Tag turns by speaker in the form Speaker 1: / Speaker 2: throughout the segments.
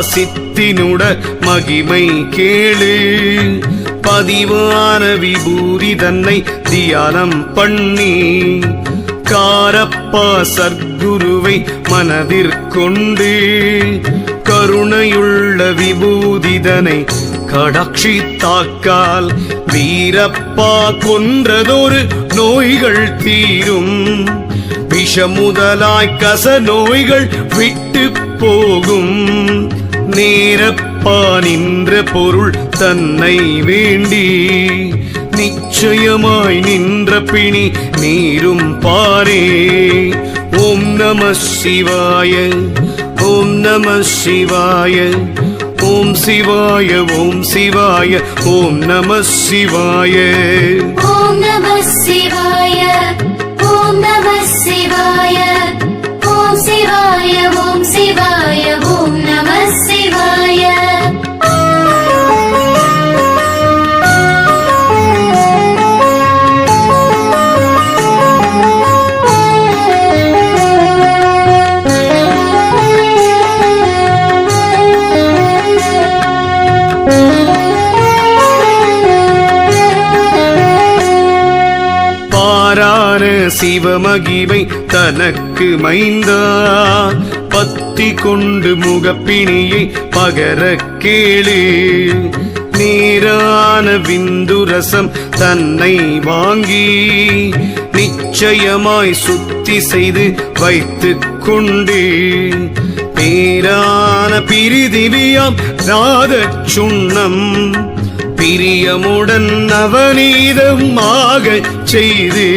Speaker 1: சித்தினுட மகிமை கேளு. பதிவான விபூதி தன்னை தியானம் பண்ணி. காரப்பா சர்க்குருவை மனதிற்கொண்டு. கருணையுள்ள விபூதிதனை கடாட்சி தாக்கால் வீரப்பா கொன்றதொரு நோய்கள் தீரும். விஷமுதலாய் கச நோய்கள் விட்டு போகும். நேரப்பா நின்ற பொருள் தன்னை வேண்டி நிச்சயமாய் நின்ற பிணி நீரும் பாரே. ஓம் நம சிவாய ஓம் நம சிவாய ஓம் சிவாய ஓம் சிவாய ஓம் நம சிவாய.
Speaker 2: ஓம் நம சிவாய ஓம் நம சிவாய ஓம் சிவாய ஓம் சிவாய.
Speaker 1: பாரான சிவமகிமை தனக்கு மைந்தா பத்தி கொண்டு முகப்பிணியை பகர கேளு. நேரான விந்துரசம் தன்னை வாங்கி நிச்சயமாய் சுத்தி செய்து வைத்து கொண்டு. பேரான பிரிதிவியாம் ராத சுண்ணம். பிரியமுடன் நவநீதம் செய்து.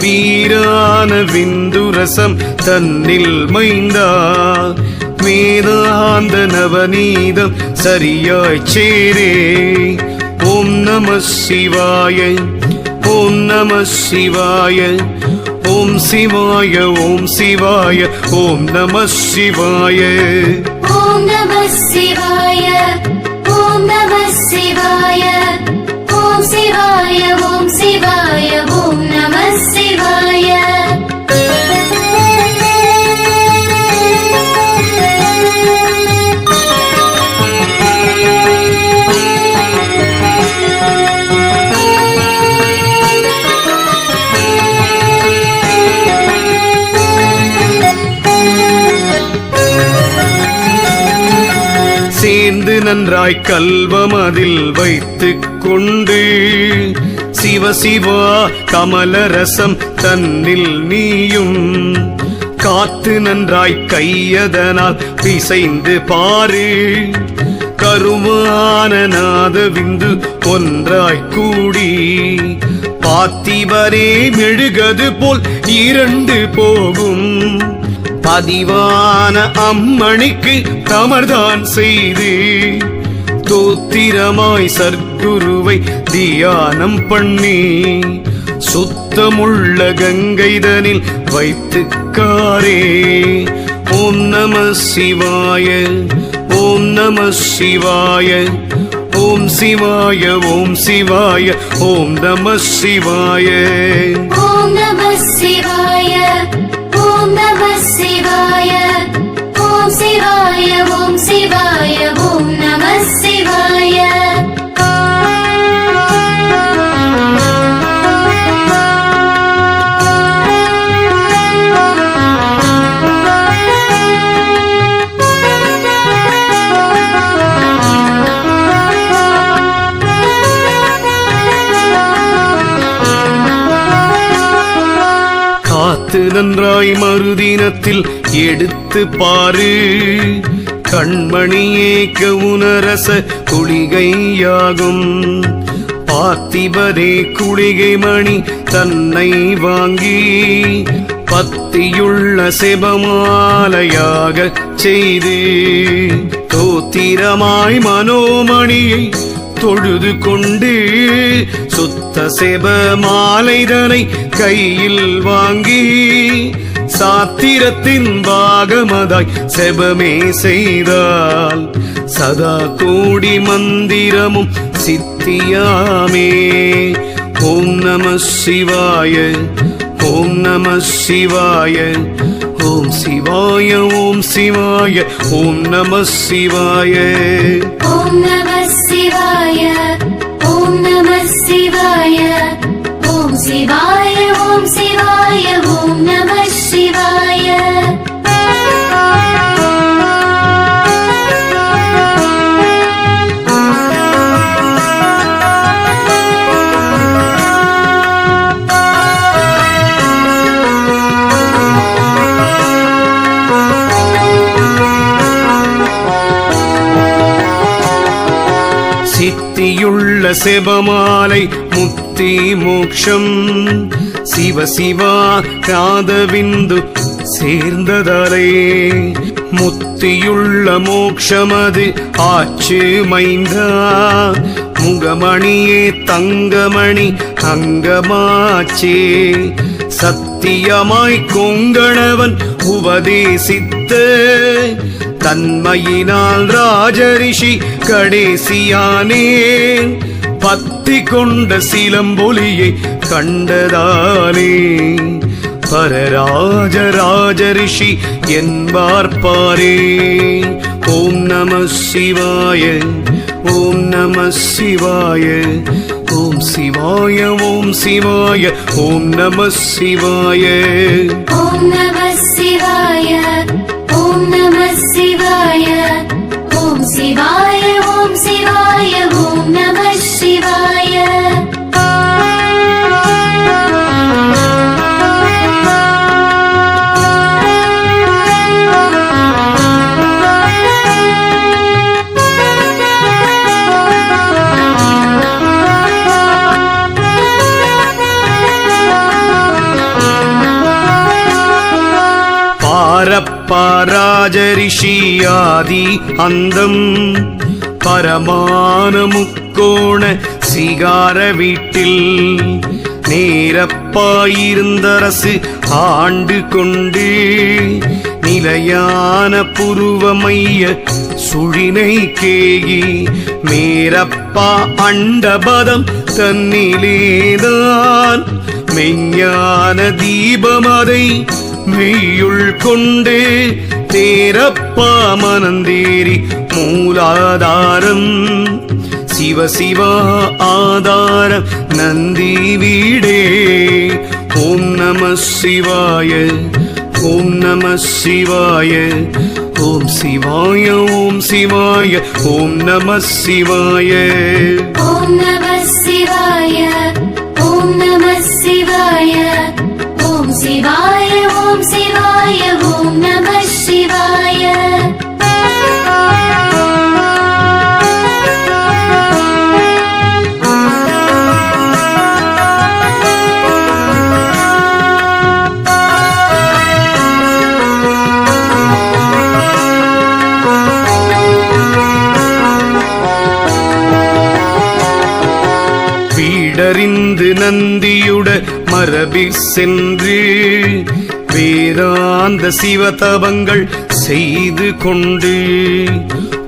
Speaker 1: வீரான விந்துரசம் தன்னில் மைந்தார் வேதாந்த நவநீதம் சரியாய் சேரே ஓம் நம சிவாய ஓம் நம சிவாய ஓம் சிவாய ஓம் சிவாய ஓம் நம சிவாய.
Speaker 2: ஓம் நம சிவாய ஓம் நம சிவாய. சிவாய ஓம் சிவாய ஓம் நம சிவாய
Speaker 1: சிந்து நன்றாய் கல்வம் அதில் வைத்து கொண்டு சிவசிவா கமலரசம் தன்னில் நீயும். காத்து நன்றாய் கையதனால் பிசைந்து பாரு கருமான நாத விந்து ஒன்றாய் கூடி. பாத்திவரே மெழுகது போல் இரண்டு போகும் பதிவான அம்மணிக்கு தமர்தான் செய்து தோத்திரமாய் சர்க்குருவை தியானம் பண்ணி சுத்தமுள்ள கங்கைதனில் வைத்து காரே. ஓம் நம சிவாய ஓம் நம சிவாய ஓம் சிவாய ஓம் சிவாய ஓம் நம சிவாய.
Speaker 2: ஓம் நம சிவாய. சிவாய ஓம் சிவாய ஓம் சிவாய ஓம் நம சிவாய.
Speaker 1: பார்த்து நன்றாய் மறுதினத்தில் எடுத்து பாரு. கண்மணியே கவுனரச குளிகையாகும் பார்த்திபரே குளிகை மணி தன்னை வாங்கி பத்தியுள்ள செபமாலையாக செய்து தோத்திரமாய் மனோமணியை தொழுது கொண்டு சுத்த செப மாலைதனை கையில் வாங்கி சாத்திரத்தின் பாகமதாய் செபமே செய்தால் சதா கோடி மந்திரமும் சித்தியாமே. ஓம் நம சிவாய ஓம் நம சிவாய ஓம் சிவாய ஓம் சிவாய ஓம் நம சிவாய.
Speaker 2: ஓம் நம சிவாய ஓம் சிவாய ஓம் நம
Speaker 1: சித்தியுள்ள செபமாலை முத்தி மோக்ஷம். சிவ சிவா காதவிந்து சேர்ந்ததாலே முத்தியுள்ள மோக்ஷமது ஆச்சு மைந்தா. முகமணியே தங்கமணி அங்கமாச்சே. சத்தியமாய் கொங்கணவன் உபதேசித்த தன்மையினால் ராஜரிஷி கடைசியானேன். பத்தி கொண்ட சிலம்பொலியை கண்டதானே பரராஜ ராஜரிஷி என்பார்பாரே ஓம் நம சிவாய ஓம் நம சிவாய ஓம் சிவாய ஓம் சிவாய ஓம் நம சிவாய.
Speaker 2: ஓம் நம சிவாய. நம சிவாய. ஓம் சிவாய ஓம்
Speaker 1: சிவாய. பரப்பாராஜரிஷியாதி அந்தம். பரமான முக்கோண சிகார வீட்டில் நேரப்பாயிருந்தரசு ஆண்டு கொண்டு நிலையான புருவமைய சுழினை கேகி மேரப்பா அண்டபதம் தன்னிலேதான் மெய்யான தீபம் அதை மெய்யுள் கொண்டே தேரப்பா மனந்தேரி மூலாதாரம். சிவ சிவா ஆதாரம் நந்தி வீடே. ஓம் நம சிவாய ஓம் நம சிவாய ஓம் சிவாய ஓம் சிவாய ஓம் நம சிவாய.
Speaker 2: ஓம் நம சிவாய. शिवाय ॐ शिवाय ॐ नमः शिवाय
Speaker 1: വീടറിന്ത് നന്ദിയുടെ மரபி சென்று வேதாந்த சிவதபங்கள் செய்து கொண்டு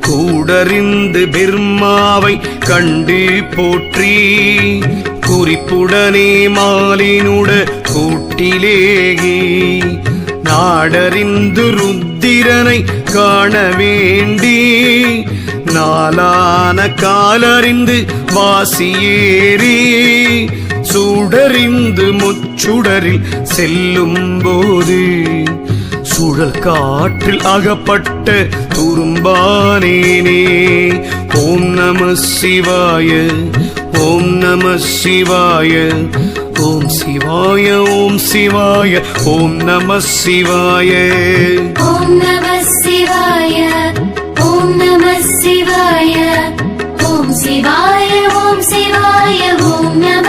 Speaker 1: கூடறிந்து பெர்மாவை கண்டு போற்றி குறிப்புடனே மாலினுட கூட்டிலேகி நாடறிந்து ருத்திரனை காண வேண்டி நாலான காலறிந்து வாசியேறி சுடரிந்து முச்சுடரில் செல்லும் போது சுழல் காற்றில் அகப்பட்ட துரும்பானேனே. ஓம் நம சிவாய ஓம் நம சிவாய ஓம் சிவாய ஓம் சிவாய ஓம் நம சிவாய.
Speaker 2: ஓம் நம சிவாய ஓம் நம சிவாய ஓம் சிவாய ஓம் சிவாய ஓம் நம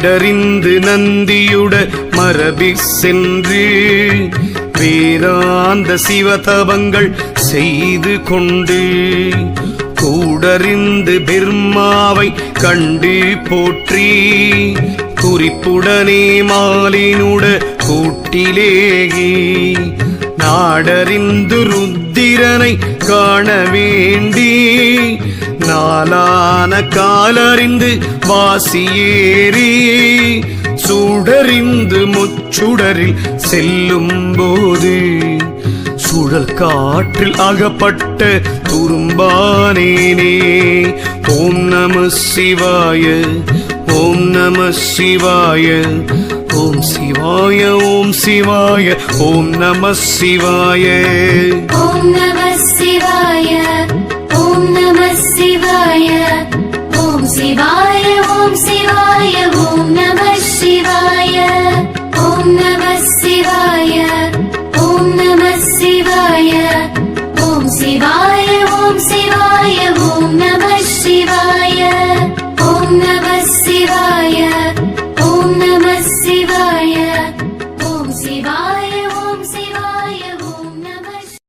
Speaker 1: வீடறிந்து நந்தியுட மரபி சென்று வேதாந்த சிவதபங்கள் செய்து கொண்டு கூடறிந்து பெர்மாவை கண்டு போற்றி குறிப்புடனே மாலினுட கூட்டிலேகி நாடறிந்து ருத்திரனை காண வேண்டி பாலான காலறிந்து வாசியேறி சுடறிந்து முச்சுடரில் செல்லும் போது சுழல் காற்றில் அகப்பட்ட துரும்பானேனே ஓம் நம சிவாய ஓம் நம சிவாய ஓம் சிவாய ஓம் சிவாய ஓம் நம சிவாய.
Speaker 2: ஓம் நம சிவாய. ஓம் நம சிவாய. ஓம் சிவாய ஓம் சிவாய ஓம் நம